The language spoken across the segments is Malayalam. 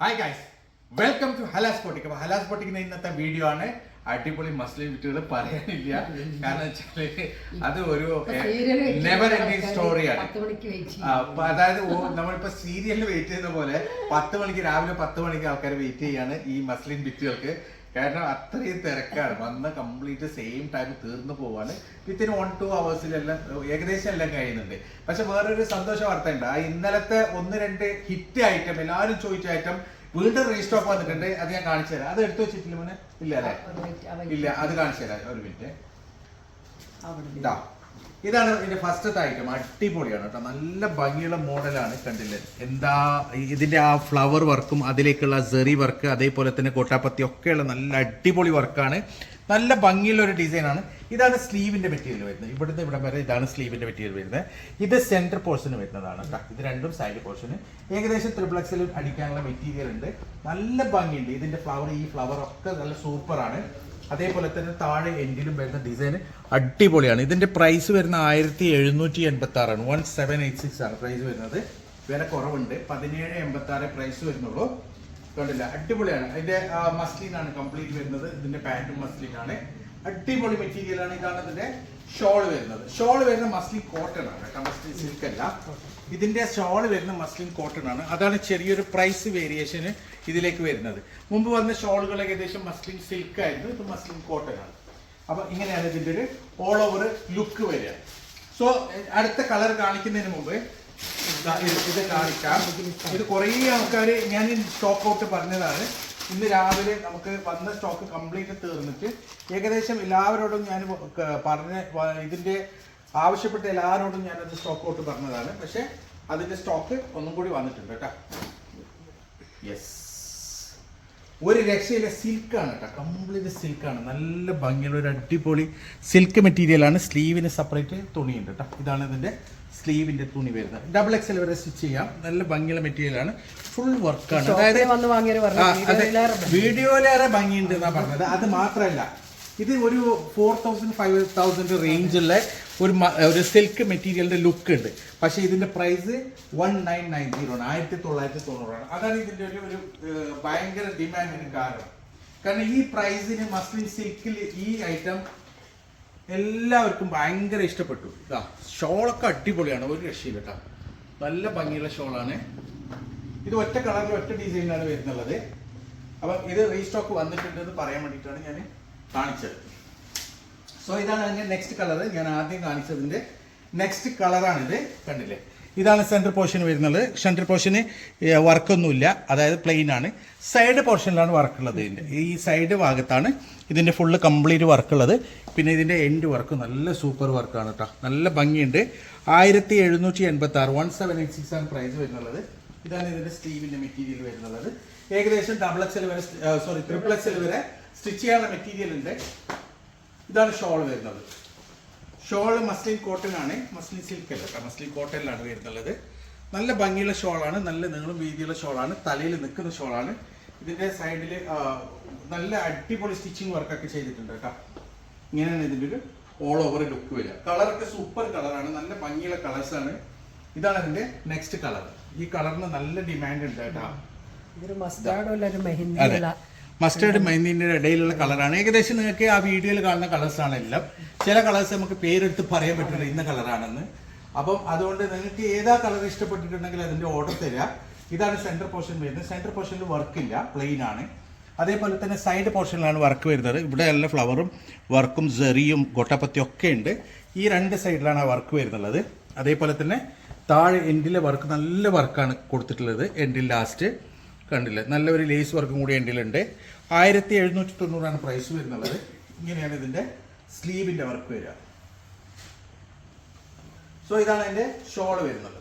ഹായ് ഗൈസ് വെൽക്കം ടു ഹലാസ് പൊട്ടിക് അപ്പൊ ഹലാസ് പൊട്ടിക്കുന്ന ഇന്നത്തെ വീഡിയോ ആണ്. അടിപൊളി മസ്ലിം വിറ്റുകൾ പറയാനില്ല. കാരണം വെച്ചാൽ അത് ഒരു നെവർ എൻഡിങ് സ്റ്റോറിയാണ് അപ്പൊ അതായത് നമ്മളിപ്പോ സീരിയലിൽ വെയിറ്റ് ചെയ്യുന്ന പോലെ പത്ത് മണിക്ക് രാവിലെ പത്ത് മണിക്ക് ആൾക്കാർ വെയിറ്റ് ചെയ്യാണ് ഈ മസ്ലിം ബിറ്റുകൾക്ക് കാരണം അത്രയും തിരക്കാണ്. വന്ന കംപ്ലീറ്റ് സെയിം ടൈം തീർന്നു പോവാണ്. വിത്തിൻ വൺ ടു അവേഴ്സിലെല്ലാം ഏകദേശം എല്ലാം കഴിയുന്നുണ്ട്. പക്ഷെ വേറൊരു സന്തോഷ വാർത്ത ഉണ്ട് ആ ഇന്നലത്തെ ഒന്ന് രണ്ട് ഹിറ്റ് ഐറ്റം എല്ലാവരും ചോദിച്ച ഐറ്റം വീണ്ടും റീസ്റ്റോക്ക് വന്നിട്ടുണ്ട്. അത് ഞാൻ കാണിച്ചു തരാം. അത് എടുത്തു വെച്ചിട്ടില്ല മോനെ? ഇല്ല അല്ലേ. ഇല്ല അത് കാണിച്ചു തരാം. ഒരു മിനിറ്റ് ഇതാ ഇതാണ് ഇതിന്റെ ഫസ്റ്റത്തെ ഐറ്റം അടിപൊളിയാണ് കേട്ടോ. നല്ല ഭംഗിയുള്ള മോഡലാണ് കണ്ടില്ലേ? എന്താ ഇതിന്റെ ആ ഫ്ലവർ വർക്കും അതിലേക്കുള്ള സെറി വർക്ക് അതേപോലെ തന്നെ കോട്ടാപ്പത്തി ഒക്കെയുള്ള നല്ല അടിപൊളി വർക്കാണ് നല്ല ഭംഗിയുള്ള ഒരു ഡിസൈനാണ് ഇതാണ് സ്ലീവിന്റെ മെറ്റീരിയൽ വരുന്നത്. ഇവിടുന്ന് ഇവിടെ വരെ ഇതാണ് സ്ലീവിന്റെ മെറ്റീരിയൽ വരുന്നത്. ഇത് സെന്റർ പോർഷന് വരുന്നതാണ് ഇത് രണ്ടും സൈഡ് പോർഷന് ഏകദേശം ത്രിപ്ലക്സിൽ അടിക്കാനുള്ള മെറ്റീരിയൽ ഉണ്ട്. നല്ല ഭംഗിയുണ്ട്. ഇതിന്റെ ഫ്ലവർ ഈ ഫ്ലവർ ഒക്കെ നല്ല സൂപ്പറാണ് അതേപോലെ തന്നെ താഴെ എൻഡിലും വരുന്ന ഡിസൈൻ അടിപൊളിയാണ്. ഇതിന്റെ പ്രൈസ് വരുന്ന ആയിരത്തി എഴുന്നൂറ്റി എൺപത്തി ആറാണ് വൺ സെവൻ എയ്റ്റ് സിക്സ് ആണ് പ്രൈസ് വരുന്നത്. വില കുറവുണ്ട്. പതിനേഴ് എൺപത്തി ആറ് പ്രൈസ് വരുന്നുള്ളൂ. കണ്ടില്ല? അടിപൊളിയാണ്. അതിന്റെ മസ്ലിൻ ആണ് കംപ്ലീറ്റ് വരുന്നത്. ഇതിന്റെ പാന്റും മസ്ലിൻ ആണ്. അടിപൊളി മെറ്റീരിയൽ ആണ്. ഇതാണ് ഇതിന്റെ ഷോൾ വരുന്നത്. ഷോൾ വരുന്ന മസ്ലിൻ കോട്ടൺ ആണ്. മസ്ലിൻ സിൽക്ക് അല്ല. ഇതിന്റെ ഷോൾ വരുന്ന മസ്ലിൻ കോട്ടൺ ആണ്. അതാണ് ചെറിയൊരു പ്രൈസ് വേരിയേഷന് ഇതിലേക്ക് വരുന്നത്. മുമ്പ് വന്ന ഷോളുകൾ ഏകദേശം മസ്ലിൻ സിൽക്ക് ആയിരുന്നു ഇത് മസ്ലിൻ കോട്ടൺ ആണ്. അപ്പൊ ഇങ്ങനെയാണ് ഇതിന്റെ ഒരു ഓൾ ഓവർ ലുക്ക് വരിക. സോ അടുത്ത കളർ കാണിക്കുന്നതിന് മുമ്പ് ഇത് കാണിക്കാം. ഇത് കുറേ ആൾക്കാർ ഞാൻ സ്റ്റോക്ക് ഔട്ട് പറഞ്ഞതാണ്. ഇന്ന് രാവിലെ നമുക്ക് വന്ന സ്റ്റോക്ക് കംപ്ലീറ്റ് തീർന്നിട്ട് ഏകദേശം എല്ലാവരോടും ഞാൻ പറഞ്ഞ ഇതിന്റെ ആവശ്യപ്പെട്ട എല്ലാവരോടും ഞാൻ അത് സ്റ്റോക്ക് ഔട്ട് പറഞ്ഞതാണ്. പക്ഷെ അതിന്റെ സ്റ്റോക്ക് ഒന്നും കൂടി വന്നിട്ടുണ്ട് കേട്ടോ. യെസ് ഒരു രക്ഷയില്ല സിൽക്കാണ് കേട്ടോ. കംപ്ലീറ്റ് സിൽക്കാണ്. നല്ല ഭംഗിയുള്ള ഒരു അടിപൊളി സിൽക്ക് മെറ്റീരിയലാണ് സ്ലീവിന് സെപ്പറേറ്റ് തുണിയുണ്ട് കേട്ടോ. ഇതാണ് ഇതിന്റെ സ്ലീവിന്റെ തുണി വരുന്നത്. ഡബിൾ എക്സൽ വരെ സ്റ്റിച്ച് ചെയ്യാം. നല്ല ഭംഗിയുള്ള മെറ്റീരിയലാണ് ഫുൾ വർക്കാണ് അതായത്. വീഡിയോയിലേറെ ഭംഗി. വീഡിയോയിലേറെ ഭംഗിയുണ്ട് എന്നാ പറഞ്ഞത്. അത് മാത്രമല്ല ഇത് ഒരു ഫോർ തൗസൻഡ് ഫൈവ് തൗസൻഡ് റേഞ്ചുള്ള ഒരു ഒരു സിൽക്ക് മെറ്റീരിയലിന്റെ ലുക്ക് ഉണ്ട്. പക്ഷേ ഇതിന്റെ price one nine nine zero ആണ്. ആയിരത്തി തൊള്ളായിരത്തി തൊണ്ണൂറാണ് അതാണ് ഇതിന്റെ ഒരു ഒരു ഭയങ്കര ഡിമാൻഡിന് കാരണം. കാരണം ഈ പ്രൈസിന് മസ്ലിൻ സിൽക്കിൽ ഈ ഐറ്റം എല്ലാവർക്കും ഭയങ്കര ഇഷ്ടപ്പെട്ടു. ഇതാ ഷോളൊക്കെ അടിപൊളിയാണ്. ഒരു രക്ഷയില്ല കേട്ടോ. നല്ല ഭംഗിയുള്ള ഷോളാണ്. ഇത് ഒറ്റ കളറിൽ ഒറ്റ ഡിസൈനിലാണ് വരുന്നുള്ളത്. അപ്പം ഇത് റീസ്റ്റോക്ക് വന്നിട്ടുണ്ടെന്ന് പറയാൻ വേണ്ടിയിട്ടാണ് ഞാൻ കാണിച്ചത്. സോ ഇതാണ് അതിന്റെ നെക്സ്റ്റ് കളർ ഞാൻ ആദ്യം കാണിച്ചതിന്റെ നെക്സ്റ്റ് കളറാണിത് കണ്ടില്ലേ? ഇതാണ് സെൻട്രൽ പോർഷൻ വരുന്നത്. സെൻട്രൽ പോർഷന് വർക്കൊന്നുമില്ല അതായത് പ്ലെയിൻ ആണ്. സൈഡ് പോർഷനിലാണ് വർക്കുള്ളത് ഇതിന്റെ ഈ സൈഡ് ഭാഗത്താണ് ഇതിന്റെ ഫുള്ള് കംപ്ലീറ്റ് വർക്കുള്ളത് പിന്നെ ഇതിന്റെ എൻഡ് വർക്ക് നല്ല സൂപ്പർ വർക്കാണ് കേട്ടോ നല്ല ഭംഗിയുണ്ട്. ആയിരത്തി എഴുന്നൂറ്റി എൺപത്തി ആറ് വൺ സെവൻ എയ്റ്റ് സിക്സ് ആണ് പ്രൈസ് വരുന്നുള്ളത് ഇതാണ് ഇതിന്റെ സ്റ്റീവിന്റെ മെറ്റീരിയൽ വരുന്നുള്ളത് ഏകദേശം ഡബിൾ എക്സൽ വരെ സോറി ട്രിപ്പിൾ എക്സൽ വരെ സ്റ്റിച്ച് ചെയ്യാനുള്ള മെറ്റീരിയൽ ഉണ്ട്. ഇതാണ് ഷോൾ വരുന്നത്. ഷോൾ മസ്ലിൻ കോട്ടനാണ്. ആണ് മസ്ലിൻ സിൽക്ക് അല്ല കേട്ടോ. മസ്ലിൻ കോട്ടണിലാണ് വരുന്നുള്ളത് നല്ല ഭംഗിയുള്ള ഷോളാണ്. നല്ല നീളം വീതിയുള്ള ഷോളാണ്. തലയിൽ നിൽക്കുന്ന ഷോളാണ്. ഇതിന്റെ സൈഡിൽ നല്ല അടിപൊളി സ്റ്റിച്ചിങ് വർക്കൊക്കെ ചെയ്തിട്ടുണ്ട് കേട്ടോ. ഇങ്ങനെയാണ് ഇതിന്റെ ഒരു ഓൾ ഓവർ ലുക്ക് വരിക. കളറൊക്കെ സൂപ്പർ കളറാണ് നല്ല ഭംഗിയുള്ള കളേഴ്സാണ് ഇതാണ് ഇതിന്റെ നെക്സ്റ്റ് കളർ ഈ കളറിന് നല്ല ഡിമാൻഡ് ഉണ്ട് കേട്ടോ. അതെ. മസ്റ്റേർഡ് മൈന്തിന്റെ ഇടയിലുള്ള കളറാണ്. ഏകദേശം നിങ്ങൾക്ക് ആ വീഡിയോയിൽ കാണുന്ന കളേഴ്സാണ് എല്ലാം. ചില കളേഴ്സ് നമുക്ക് പേരെടുത്ത് പറയാൻ പറ്റില്ല ഇന്ന കളറാണെന്ന്. അപ്പം അതുകൊണ്ട് നിങ്ങൾക്ക് ഏതാ കളർ ഇഷ്ടപ്പെട്ടിട്ടുണ്ടെങ്കിൽ അതിന്റെ ഓർഡർ തരിക ഇതാണ് സെന്റർ പോർഷൻ വരുന്നത്. സെന്റർ പോർഷനിൽ വർക്കില്ല പ്ലെയിൻ ആണ്. അതേപോലെ തന്നെ സൈഡ് പോർഷനിലാണ് വർക്ക് വരുന്നത്. ഇവിടെ എല്ലാ ഫ്ലവറും വർക്കും ജെറിയും ഗൊട്ടപ്പത്തിയും ഒക്കെ ഉണ്ട്. ഈ രണ്ട് സൈഡിലാണ് ആ വർക്ക് വരുന്നുള്ളത്. അതേപോലെ തന്നെ താഴെ എൻഡിലെ വർക്ക് നല്ല വർക്കാണ് കൊടുത്തിട്ടുള്ളത്. എൻഡിൽ ലാസ്റ്റ് കണ്ടില്ലേ? നല്ലൊരു ലേസ് വർക്കും കൂടി എൻഡിലുണ്ട് ആയിരത്തി എഴുന്നൂറ്റി തൊണ്ണൂറാണ് പ്രൈസ് വരുന്നുള്ളത്. ഇങ്ങനെയാണ് ഇതിന്റെ സ്ലീവിന്റെ വർക്ക് വരിക. സോ ഇതാണ് അതിന്റെ ഷോൾ വരുന്നത്.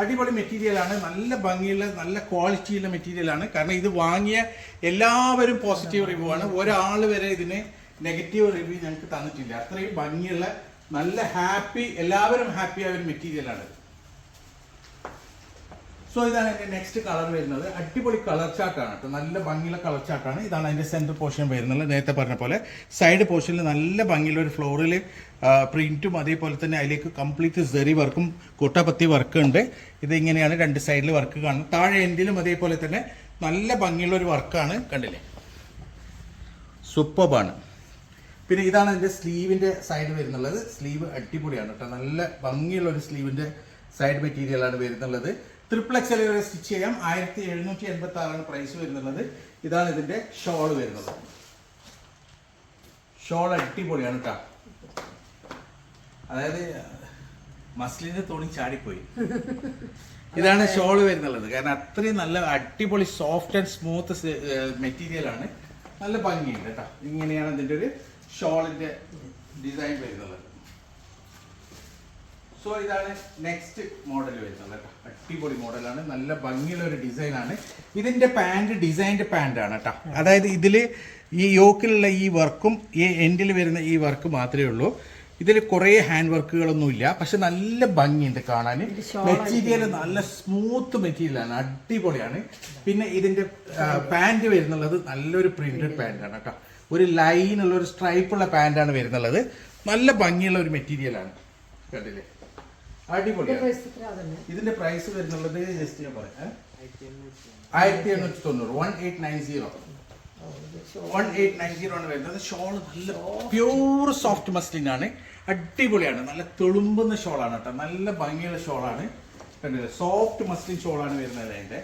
അടിപൊളി മെറ്റീരിയലാണ് നല്ല ഭംഗിയുള്ള നല്ല ക്വാളിറ്റിയുള്ള മെറ്റീരിയലാണ് കാരണം ഇത് വാങ്ങിയ എല്ലാവരും പോസിറ്റീവ് റിവ്യൂ ആണ്. ഒരാൾ വരെ ഇതിന് നെഗറ്റീവ് റിവ്യൂ ഞങ്ങൾക്ക് തന്നിട്ടില്ല. അത്രയും ഭംഗിയുള്ള നല്ല ഹാപ്പി എല്ലാവരും ഹാപ്പി ആയ ഒരു മെറ്റീരിയലാണ് സോ ഇതാണ് അതിന്റെ നെക്സ്റ്റ് കളർ വരുന്നത്. അടിപൊളി കളർ ചാർട്ടാണ് കേട്ടോ നല്ല ഭംഗിയുള്ള കളർ ചാർട്ടാണ് ഇതാണ് അതിന്റെ സെന്റർ പോർഷൻ വരുന്നത്. നേരത്തെ പറഞ്ഞ പോലെ സൈഡ് പോർഷനിൽ നല്ല ഭംഗിയുള്ള ഒരു ഫ്ലോറിൽ പ്രിന്റും അതേപോലെ തന്നെ അതിലേക്ക് കംപ്ലീറ്റ് സെറി വർക്കും കൊട്ടപ്പത്തി വർക്ക് ഉണ്ട്. ഇത് ഇങ്ങനെയാണ് രണ്ട് സൈഡിൽ വർക്ക് കാണുന്നത്. താഴെ എൻഡിലും അതേപോലെ തന്നെ നല്ല ഭംഗിയുള്ള ഒരു വർക്കാണ് കണ്ടില്ലേ? സൂപ്പർബാണ് പിന്നെ ഇതാണ് എന്റെ സ്ലീവിന്റെ സൈഡ് വരുന്നുള്ളത്. സ്ലീവ് അടിപൊളിയാണ് കേട്ടോ നല്ല ഭംഗിയുള്ള ഒരു സ്ലീവിന്റെ സൈഡ് മെറ്റീരിയലാണ് വരുന്നുള്ളത്. ട്രിപ്ലക്സ് വരെ സ്റ്റിച്ച് ചെയ്യാം. ആയിരത്തി എഴുന്നൂറ്റി എൺപത്തി ആറാണ് പ്രൈസ് വരുന്നുള്ളത്. ഇതാണ് ഇതിന്റെ ഷോൾ വരുന്നത്. ഷോൾ അടിപൊളിയാണ് കേട്ടോ അതായത് മസ്ലിന്റെ തുണി ചാടിപ്പോയി. ഇതാണ് ഷോൾ വരുന്നുള്ളത്. കാരണം അത്രയും നല്ല അടിപൊളി സോഫ്റ്റ് ആൻഡ് സ്മൂത്ത് മെറ്റീരിയൽ ആണ്. നല്ല ഭംഗിയുണ്ട് കേട്ടോ ഇങ്ങനെയാണ് ഇതിന്റെ ഒരു ഷോളിന്റെ ഡിസൈൻ വരുന്നത്. സോ ഇതാണ് നെക്സ്റ്റ് മോഡൽ വരുന്നത് കേട്ടോ. അടിപൊളി മോഡലാണ് നല്ല ഭംഗിയുള്ള ഒരു ഡിസൈൻ ആണ്. ഇതിന്റെ പാന്റ് ഡിസൈൻഡ് പാന്റ് ആണ് കേട്ടോ. അതായത് ഇതിൽ ഈ യോക്കിലുള്ള ഈ വർക്കും ഈ എൻഡിൽ വരുന്ന ഈ വർക്ക് മാത്രമേ ഉള്ളൂ. ഇതിൽ കുറേ ഹാൻഡ് വർക്കുകളൊന്നും ഇല്ല. പക്ഷെ നല്ല ഭംഗിയുണ്ട് കാണാൻ. മെറ്റീരിയൽ നല്ല സ്മൂത്ത് മെറ്റീരിയലാണ് അടിപൊളിയാണ്. പിന്നെ ഇതിന്റെ പാന്റ് വരുന്നുള്ളത് നല്ലൊരു പ്രിന്റഡ് ആണ് കേട്ടോ. ഒരു ലൈനുള്ള ഉള്ള ഒരു സ്ട്രൈപ്പുള്ള ഉള്ള ആണ് വരുന്നുള്ളത്. നല്ല ഭംഗിയുള്ള ഒരു മെറ്റീരിയലാണ് കണ്ടില്ലേ? അടിപൊളിയാണ് ഇതിന്റെ പ്രൈസ് വരുന്നുള്ളത് ജസ്റ്റ് ഞാൻ പറയാം ആയിരത്തി എണ്ണൂറ്റി തൊണ്ണൂറ്. One eight nine zero one eight nine zero ആണ് വരുന്നത്. ഷോൾ നല്ല പ്യൂർ സോഫ്റ്റ് മസ്ലിൻ ആണ്. അടിപൊളിയാണ്. നല്ല തെളുമ്പുന്ന ഷോളാണ് കേട്ടോ. നല്ല ഭംഗിയുള്ള ഷോളാണ്. കണ്ടില്ലേ? സോഫ്റ്റ് മസ്ലിൻ ഷോളാണ് വരുന്നത് അതിന്റെ.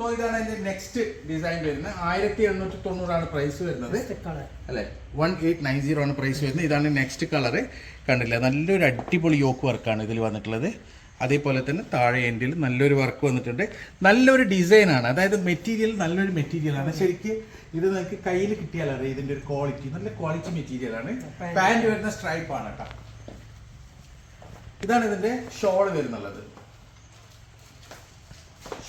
സോ ഇതാണ് അതിന്റെ നെക്സ്റ്റ് ഡിസൈൻ വരുന്നത്. ആയിരത്തി എണ്ണൂറ്റി തൊണ്ണൂറാണ് പ്രൈസ് വരുന്നത് അല്ലെ? വൺ എയ്റ്റ് നയൻ സീറോ ആണ് പ്രൈസ് വരുന്നത്. ഇതാണ് നെക്സ്റ്റ് കളറ് കണ്ടില്ല? നല്ലൊരു അടിപൊളി യോക്ക് വർക്കാണ് ഇതിൽ വന്നിട്ടുള്ളത്. അതേപോലെ തന്നെ താഴെ എൻഡിൽ നല്ലൊരു വർക്ക് വന്നിട്ടുണ്ട്. നല്ലൊരു ഡിസൈനാണ് അതായത് മെറ്റീരിയൽ നല്ലൊരു മെറ്റീരിയലാണ് ശരിക്കും ഇത് നിങ്ങൾക്ക് കയ്യിൽ കിട്ടിയാൽ അറിയാം ഇതിന്റെ ഒരു ക്വാളിറ്റി നല്ല ക്വാളിറ്റി മെറ്റീരിയലാണ് പാന്റ് വരുന്ന സ്ട്രൈപ്പ് ആണ് കേട്ടോ ഇതാണ് ഇതിന്റെ ഷോൾ വരുന്നുള്ളത്.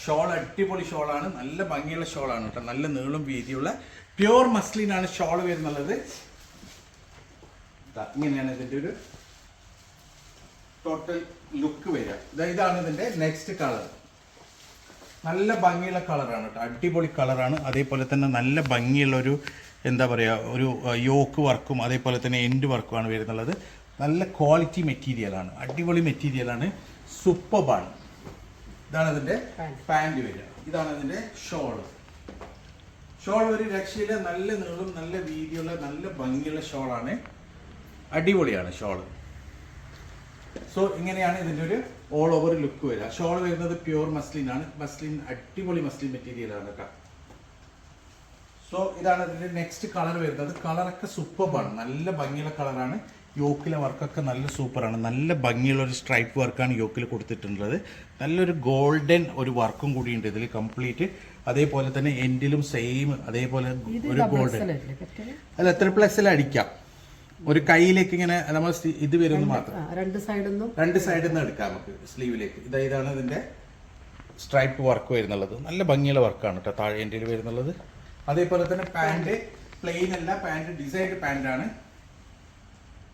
ഷോൾ അടിപൊളി ഷോളാണ്. നല്ല ഭംഗിയുള്ള ഷോളാണ് കേട്ടോ. നല്ല നീളം വീതിയുള്ള പ്യുവർ മസ്ലിനാണ് ഷോൾ വരുന്നുള്ളത്. ഇങ്ങനെയാണ് ഇതിന്റെ ഒരു ടോട്ടൽ ലുക്ക് വരിക. ഇതാണ് ഇതിന്റെ നെക്സ്റ്റ് കളർ നല്ല ഭംഗിയുള്ള കളറാണ് കേട്ടോ. അടിപൊളി കളറാണ് അതേപോലെ തന്നെ നല്ല ഭംഗിയുള്ള ഒരു എന്താ പറയുക ഒരു യോക്ക് വർക്കും അതേപോലെ തന്നെ എൻഡ് വർക്കുമാണ് വരുന്നുള്ളത്. നല്ല ക്വാളിറ്റി മെറ്റീരിയലാണ് അടിപൊളി മെറ്റീരിയലാണ് സൂപ്പർബാണ് ഇതാണ് ഇതിന്റെ പാന്റ് വരിക ഇതാണ് ഇതിന്റെ ഷോൾ ഷോൾ ഒരു രക്ഷയിലെ നല്ല നീളം നല്ല വീതിയുള്ള നല്ല ഭംഗിയുള്ള ഷോളാണ് അടിപൊളിയാണ് ഷോൾ സോ ഇങ്ങനെയാണ് ഇതിന്റെ ഒരു ഓൾ ഓവർ ലുക്ക് വരിക. ഷോൾ വരുന്നത് പ്യുവർ മസ്ലിൻ ആണ്. മസ്ലിൻ അടിപൊളി മസ്ലിൻ മെറ്റീരിയലാണ് കേട്ടോ സോ ഇതാണ് ഇതിന്റെ നെക്സ്റ്റ് കളർ വരുന്നത്. കളറൊക്കെ സൂപ്പർബാണ് നല്ല ഭംഗിയുള്ള കളറാണ് യോക്കിലെ വർക്കൊക്കെ നല്ല സൂപ്പറാണ്. നല്ല ഭംഗിയുള്ള ഒരു സ്ട്രൈപ്പ് വർക്കാണ് യോക്കിൽ കൊടുത്തിട്ടുള്ളത്. നല്ലൊരു ഗോൾഡൻ ഒരു വർക്കും കൂടിയുണ്ട് ഇതിൽ കംപ്ലീറ്റ്. അതേപോലെ തന്നെ എൻഡിലും സെയിം അതേപോലെ ഒരു ഗോൾഡൻ. അല്ലേ ത്രിപ്പിൾ എക്സൽ അടിക്കാം? ഒരു കയ്യിലേക്ക് ഇങ്ങനെ നമ്മൾ ഇത് വരുന്നു മാത്രം. രണ്ട് രണ്ട് നിന്നും? രണ്ട് സൈഡിൽ നിന്ന് എടുക്കാം നമുക്ക് സ്ലീവിലേക്ക് ഇതാ ഇതാണ് ഇതിന്റെ സ്ട്രൈപ്പ് വർക്ക് വരുന്നുള്ളത്. നല്ല ഭംഗിയുള്ള വർക്കാണ് കേട്ടോ താഴെ എന്റെ വരുന്നുള്ളത്. അതേപോലെ തന്നെ പാന്റ് പ്ലെയിൻ അല്ല പാന്റ് ഡിസൈൻഡ് പാന്റ് ആണ്.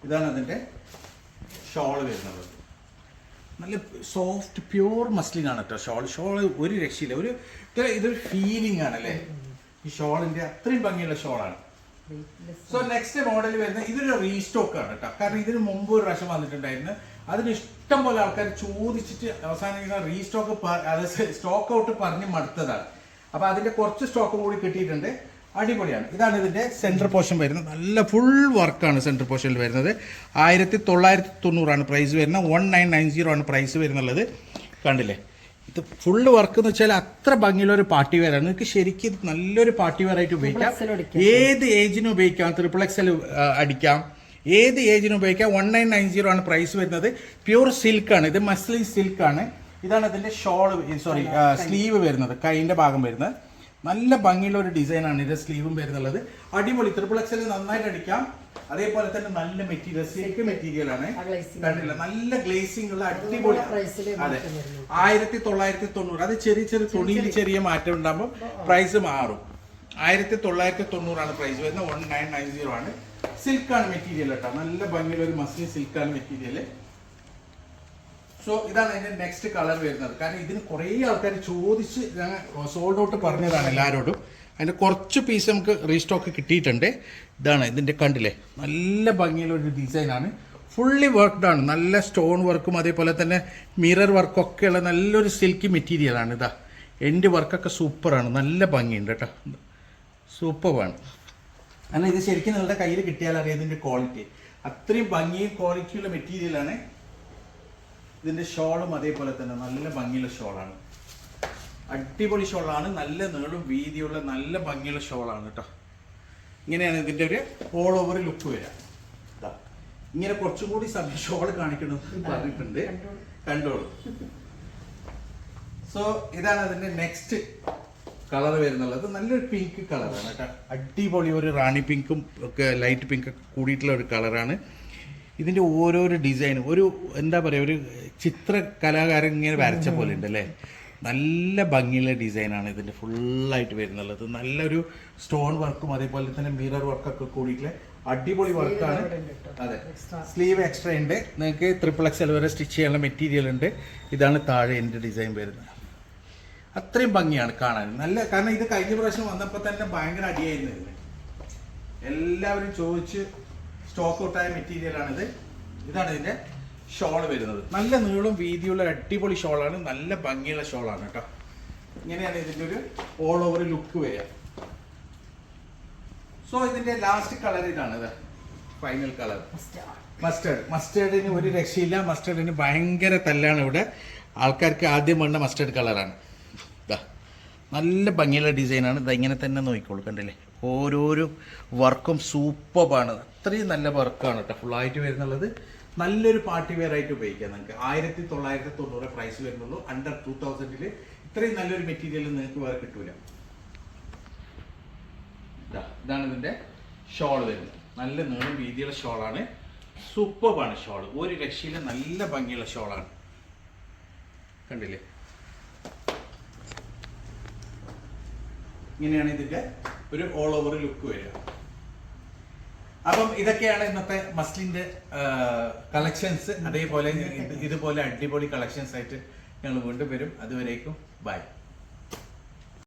ഇതാണ് അതിന്റെ ഷോൾ വരുന്നത്. നല്ല സോഫ്റ്റ് പ്യൂർ മസ്ലിൻ ആണ് കേട്ടോ ഷോൾ ഷോൾ ഒരു രക്ഷയില്ല. ഒരു ഇതൊരു ഫീലിംഗ് ആണല്ലേ ഈ ഷോളിന്റെ അത്രയും ഭംഗിയുള്ള ഷോളാണ്. സോ നെക്സ്റ്റ് മോഡൽ വരുന്നത് ഇതൊരു റീസ്റ്റോക്ക് ആണ് കേട്ടോ. കാരണം ഇതിന് മുമ്പ് ഒരു പ്രാവശ്യം വന്നിട്ടുണ്ടായിരുന്നു. അതിന് ഇഷ്ടം പോലെ ആൾക്കാർ ചോദിച്ചിട്ട് അവസാനം റീസ്റ്റോക്ക് അത് സ്റ്റോക്ക് ഔട്ട് പറഞ്ഞ് മടുത്തതാണ്. അപ്പൊ അതിന്റെ കുറച്ച് സ്റ്റോക്ക് കൂടി കിട്ടിയിട്ടുണ്ട്. അടിപൊളിയാണ്. ഇതാണ് ഇതിന്റെ സെന്റർ പോർഷൻ വരുന്നത്. നല്ല ഫുൾ വർക്കാണ് സെന്റർ പോർഷനിൽ വരുന്നത്. ആയിരത്തി തൊള്ളായിരത്തി തൊണ്ണൂറാണ് പ്രൈസ് വരുന്നത്. വൺ നയൻ നയൻ സീറോ ആണ് പ്രൈസ് വരുന്നുള്ളത്. കണ്ടില്ലേ? ഇത് ഫുൾ വർക്ക് എന്ന് വെച്ചാൽ അത്ര ഭംഗിയുള്ള ഒരു പാർട്ടി വെയറാണ് നിങ്ങൾക്ക് ശരിക്കും നല്ലൊരു പാർട്ടി വെയർ ആയിട്ട് ഉപയോഗിക്കാം. ഏത് ഏജിനും ഉപയോഗിക്കാം? ട്രിപ്പിൾ എക്സൽ അടിക്കാം. ഏത് ഏജിനും ഉപയോഗിക്കാം? വൺ നയൻ നയൻ സീറോ ആണ് പ്രൈസ് വരുന്നത്. പ്യൂർ സിൽക്ക് ആണ്. ഇത് മസ്ലിൻ സിൽക്ക് ആണ്. ഇതാണ് അതിന്റെ ഷോൾ സോറി സ്ലീവ് വരുന്നത്. കൈന്റെ ഭാഗം വരുന്നത്. നല്ല ഭംഗിയുള്ള ഒരു ഡിസൈനാണ് ആണ് ഇത് സ്ലീവും വരുന്നുള്ളത്. അടിപൊളി ത്രിപ്പിൾ എക്സൽ നന്നായിട്ട് അടിക്കാം. അതേപോലെ തന്നെ നല്ല മെറ്റീരിയൽ സിൽക്ക് മെറ്റീരിയൽ ആണ്. കണ്ടില്ല? നല്ല ഗ്ലേസിംഗ് ഉള്ള അടിപൊളി അതെ. ആയിരത്തി തൊള്ളായിരത്തി തൊണ്ണൂറ് അത് ചെറിയ ചെറിയ തുണിയിൽ ചെറിയ മാറ്റം ഉണ്ടാകുമ്പോൾ പ്രൈസ് മാറും ആയിരത്തി തൊള്ളായിരത്തി തൊണ്ണൂറാണ് പ്രൈസ് വരുന്നത്. വൺ നയൻ നയൻ സീറോ ആണ്. സിൽക്കാണ് മെറ്റീരിയൽ കേട്ടോ. നല്ല ഭംഗിയുള്ള ഒരു മസ്ലിൻ സിൽക്കാണ് മെറ്റീരിയൽ സോ ഇതാണ് അതിന്റെ നെക്സ്റ്റ് കളർ വരുന്നത്. കാരണം ഇതിന് കുറേ ആൾക്കാർ ചോദിച്ച് ഞങ്ങൾ സോൾഡ് ഔട്ട് പറഞ്ഞതാണ് എല്ലാവരോടും അതിന്റെ കുറച്ച് പീസ് നമുക്ക് റീസ്റ്റോക്ക് കിട്ടിയിട്ടുണ്ട്. ഇതാണ് ഇതിന്റെ കണ്ടില്ലേ? നല്ല ഭംഗിയുള്ള ഒരു ഡിസൈനാണ് ഫുള്ളി വർക്ക്ഡ് ആണ്. നല്ല സ്റ്റോൺ വർക്കും അതേപോലെ തന്നെ മിറർ വർക്കും ഒക്കെയുള്ള നല്ലൊരു സിൽക്കി മെറ്റീരിയലാണ് ഇതാ. എന്റെ വർക്കൊക്കെ സൂപ്പറാണ് നല്ല ഭംഗിയുണ്ട് കേട്ടോ. സൂപ്പറാണ് കാരണം ഇത് ശരിക്കും നിങ്ങളുടെ കയ്യിൽ കിട്ടിയാൽ അറിയാം ഇതിന്റെ ക്വാളിറ്റി അത്രയും ഭംഗിയും ക്വാളിറ്റിയുള്ള മെറ്റീരിയലാണ് ഇതിന്റെ ഷോളും അതേപോലെ തന്നെ നല്ല ഭംഗിയുള്ള ഷോളാണ്. അടിപൊളി ഷോളാണ് നല്ല നീളും വീതിയുള്ള നല്ല ഭംഗിയുള്ള ഷോളാണ് കേട്ടോ. ഇങ്ങനെയാണ് ഇതിന്റെ ഒരു ഓൾ ഓവർ ലുക്ക് വരിക. ഇങ്ങനെ കുറച്ചും കൂടി ഷോൾ കാണിക്കണമെന്ന് പറഞ്ഞിട്ടുണ്ട്. കണ്ടോളൂ. സോ ഇതാണ് അതിന്റെ നെക്സ്റ്റ് കളർ വരുന്നുള്ളത്. നല്ലൊരു പിങ്ക് കളറാണ് കേട്ടോ. അടിപൊളി ഒരു റാണി പിങ്കും ഒക്കെ ലൈറ്റ് പിങ്ക് ഒക്കെ കൂടിയിട്ടുള്ള ഒരു കളറാണ് ഇതിന്റെ ഓരോരോ ഡിസൈൻ ഒരു എന്താ പറയുക ഒരു ചിത്ര കലാകാരൻ ഇങ്ങനെ വരച്ച പോലെ ഉണ്ട് അല്ലേ നല്ല ഭംഗിയുള്ള ഡിസൈനാണ് ഇതിന്റെ ഫുള്ളായിട്ട് വരുന്നുള്ളത്. നല്ലൊരു സ്റ്റോൺ വർക്കും അതേപോലെ തന്നെ മിറർ വർക്കൊക്കെ കൂടിയിട്ടുള്ള അടിപൊളി വർക്കാണ് അതെ. സ്ലീവ് എക്സ്ട്രാ ഉണ്ട്. നിങ്ങൾക്ക് ട്രിപ്പിൾ എക്സ് വരെ സ്റ്റിച്ച് ചെയ്യാനുള്ള മെറ്റീരിയൽ ഉണ്ട്. ഇതാണ് താഴെ എന്റെ ഡിസൈൻ വരുന്നത്. അത്രയും ഭംഗിയാണ് കാണാൻ. നല്ല കാരണം ഇത് കഴിഞ്ഞ പ്രാവശ്യം വന്നപ്പോൾ തന്നെ ഭയങ്കര അടിയായിരുന്നു. എല്ലാവരും ചോദിച്ച് സ്റ്റോക്ക് ഔട്ടായ മെറ്റീരിയലാണിത് ഇതാണ് ഇതിന്റെ ഷോൾ വരുന്നത്. നല്ല നീളം വീതിയുള്ള അടിപൊളി ഷോളാണ് നല്ല ഭംഗിയുള്ള ഷോളാണ് കേട്ടോ. ഇങ്ങനെയാണ് ഇതിന്റെ ഒരു ഓൾ ഓവർ ലുക്ക് വരിക. സോ ഇതിന്റെ ലാസ്റ്റ് കളർ ഇതാണ് ഫൈനൽ കളർ മസ്റ്റേർഡ് മസ്റ്റേർഡിന് ഒരു രക്ഷയില്ല. മസ്റ്റേർഡിന് ഭയങ്കര തല്ലാണ് ഇവിടെ. ആൾക്കാർക്ക് ആദ്യം വേണ്ട മസ്റ്റേർഡ് കളറാണ് ഇതാ നല്ല ഭംഗിയുള്ള ഡിസൈനാണ് ഇതാ ഇങ്ങനെ തന്നെ നോക്കിക്കോളൂ കണ്ടില്ലേ? ഓരോരോ വർക്കും സൂപ്പറാണ് അത്രയും നല്ല വർക്കാണ് കേട്ടോ ഫുള്ളായിട്ട് വരുന്നുള്ളത്. നല്ലൊരു പാർട്ടി വെയർ ആയിട്ട് ഉപയോഗിക്കാം നിങ്ങൾക്ക് ആയിരത്തി തൊള്ളായിരത്തി തൊണ്ണൂറ് പ്രൈസ് വരുന്നുള്ളൂ. അണ്ടർ ടൂ തൗസൻഡിൽ ഇത്രയും നല്ലൊരു മെറ്റീരിയൽ നിങ്ങൾക്ക് വേറെ കിട്ടൂല. ഇതാ, ഇതാണ് ഇതിന്റെ ഷോൾ വരുന്നത്. നല്ല നീളം വീതിയുള്ള ഷോളാണ് സൂപ്പറാണ് ഷോൾ ഒരു രക്ഷയിലെ നല്ല ഭംഗിയുള്ള ഷോളാണ് കണ്ടില്ലേ? ഇങ്ങനെയാണ് ഇതിന്റെ ഒരു ഓൾ ഓവർ ലുക്ക് വരിക. അപ്പം ഇതൊക്കെയാണ് ഇന്നത്തെ മസ്ലിന്റെ കളക്ഷൻസ് അതേപോലെ ഇതുപോലെ അടിപൊളി കളക്ഷൻസ് ആയിട്ട് ഞങ്ങൾ വീണ്ടും വരും. അതുവരേക്കും ബൈ